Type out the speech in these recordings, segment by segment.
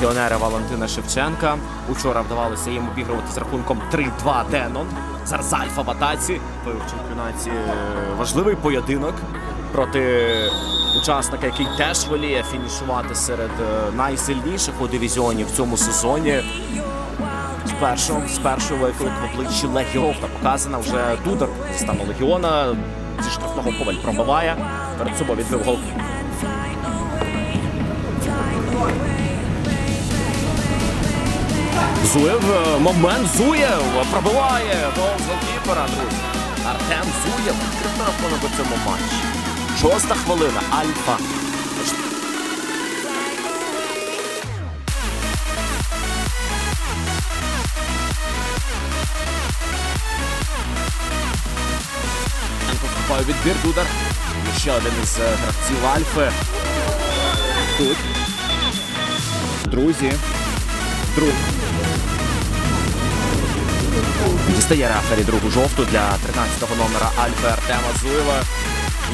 легіонера Валентина Шевченка. Учора вдавалося їм обігрувати з рахунком 3-2 Денон. Зараз Альфа в атаці. В чемпіонаті е, важливий поєдинок проти учасника, який теж воліє фінішувати серед е, найсильніших у дивізіоні в цьому сезоні. Спершу, спершу виклик в обличчі Легіовна показана вже Дудар зі стану Легіона. Зі штрафного коваль пробиває. Перед собою відбив гол. Зуєв, е, момент Зуєв пробиває гол голкіпера, друзі. Артем Зуєв відкрив на рахунок у цьому матчі. Шоста хвилина. Альфа. Вступає відбір Дудар. Ще один із е, гравців Альфи. Тут. Друзі. Друг. Дістає рефері другу жовту для 13-го номера Альфи Артема Зуєва.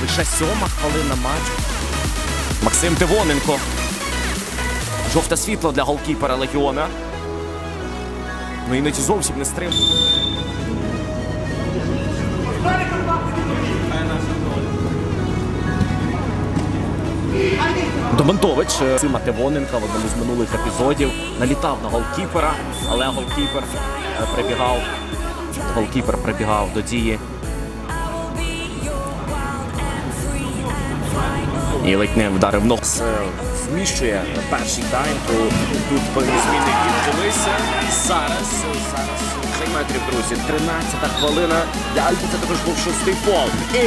Лише сьома хвилина матчу. Максим Тивоненко. Жовте світло для голкіпера Легіона. Ну іноді зовсім не стрим. Домонтович е, Сима Тивоненка в одному з минулих епізодів налітав на голкіпера, але голкіпер е, прибігав. Голкіпер прибігав до дії. І ледь не вдарив ног. Е, Вміщує перший тайм. то Тут певні зміни відбулися. Зараз, е, зараз 6 метрів, друзі. 13 хвилина. Для Альфи це також був шостий фол. І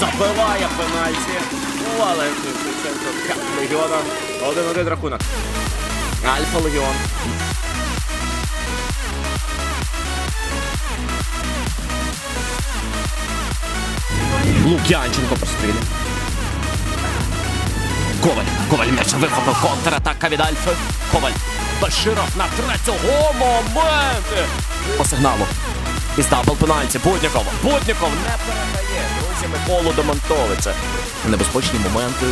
забиває пенальті. Валентин Шевченко Легіона. Один-один рахунок. Альфа Легіон. Лук'янченко прострілює. Коваль. Коваль м'яч вихопив. Контратака від Альфи. Коваль. Баширов на третього моменти. По сигналу. Із дабл пенальті. Будніков. Будніков не передає. Друзі, Миколу Домонтовича. Небезпечні моменти.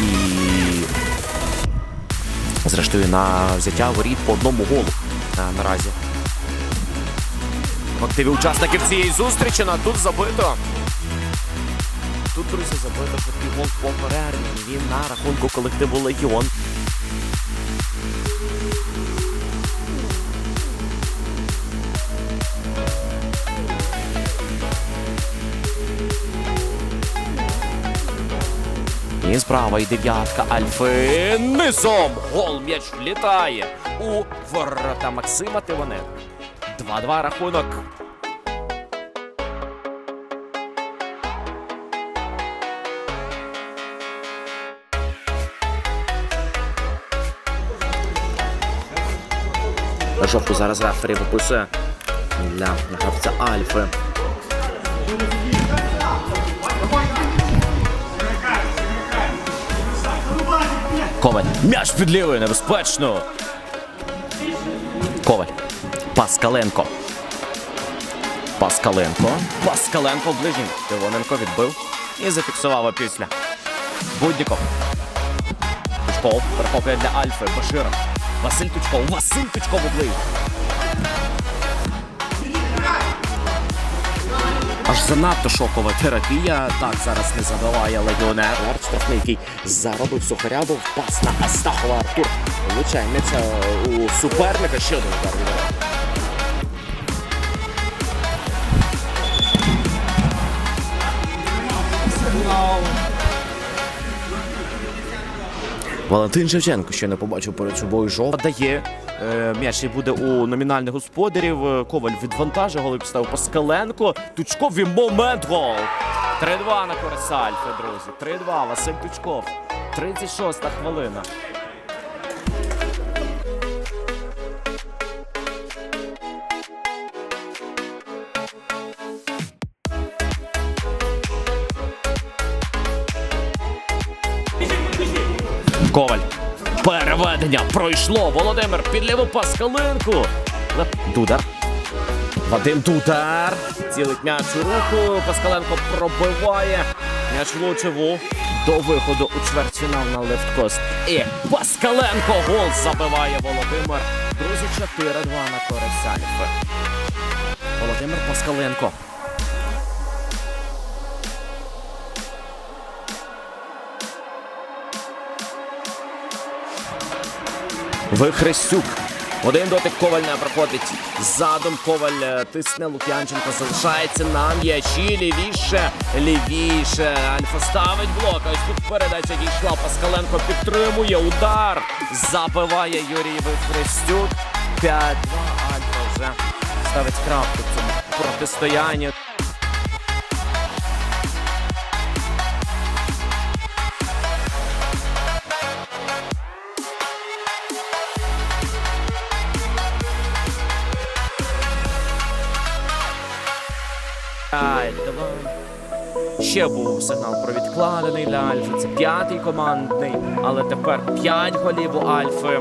І зрештою на взяття воріт по одному голу е, наразі. В активі учасників цієї зустрічі на тут забито. Тут, друзі, забито швидкий гол по перерві. Він на рахунку колективу Легіон. І справа і дев'ятка Альфи. Низом гол м'яч влітає у ворота Максима Тивоненка. 2-2 рахунок. Жовту зараз рефері виписує для гравця Альфи. Коваль. М'яч під лівою, небезпечно. Коваль. Паскаленко. Паскаленко. Паскаленко ближній. Тивоненко відбив і зафіксував опісля. Будніков. Тучков перехоплює для Альфи. Баширов. Василь Тучков. Василь Тучков у Аж занадто шокова терапія. Так зараз не забиває легіонер. Штрафний, який заробив сухаря, був пас на Астахова Артур. Влучає м'яча у суперника. Ще один удар Валентин Шевченко ще не побачив перед собою жов. Дає е, м'яч і буде у номінальних господарів. Е, Коваль відвантажує, голи поставив Паскаленко. Тучков і момент гол. 3-2 на користь Альфа, друзі. 3-2. Василь Тучков. 36-та хвилина. Коваль. Переведення пройшло. Володимир під ліву паскалинку. Дудар. Вадим Дудар. Цілить м'яч у руку. Паскаленко пробиває. М'яч влучив до виходу у чвертьфінал на лефткост. І Паскаленко гол забиває Володимир. Друзі, 4-2 на користь Альфи. Володимир Паскаленко. Вихрестюк. Один дотик коваль не проходить. Задом коваль е, тисне Лук'янченко. Залишається на м'ячі. Лівіше, лівіше. Альфа ставить блок. Ось тут передача дійшла. Паскаленко підтримує. Удар. Забиває Юрій Вихрестюк. 5-2. Альфа вже ставить крапку в цьому протистоянні. П'ять, давай. Ще був сигнал про відкладений для Альфи. Це п'ятий командний, але тепер п'ять голів у Альфи.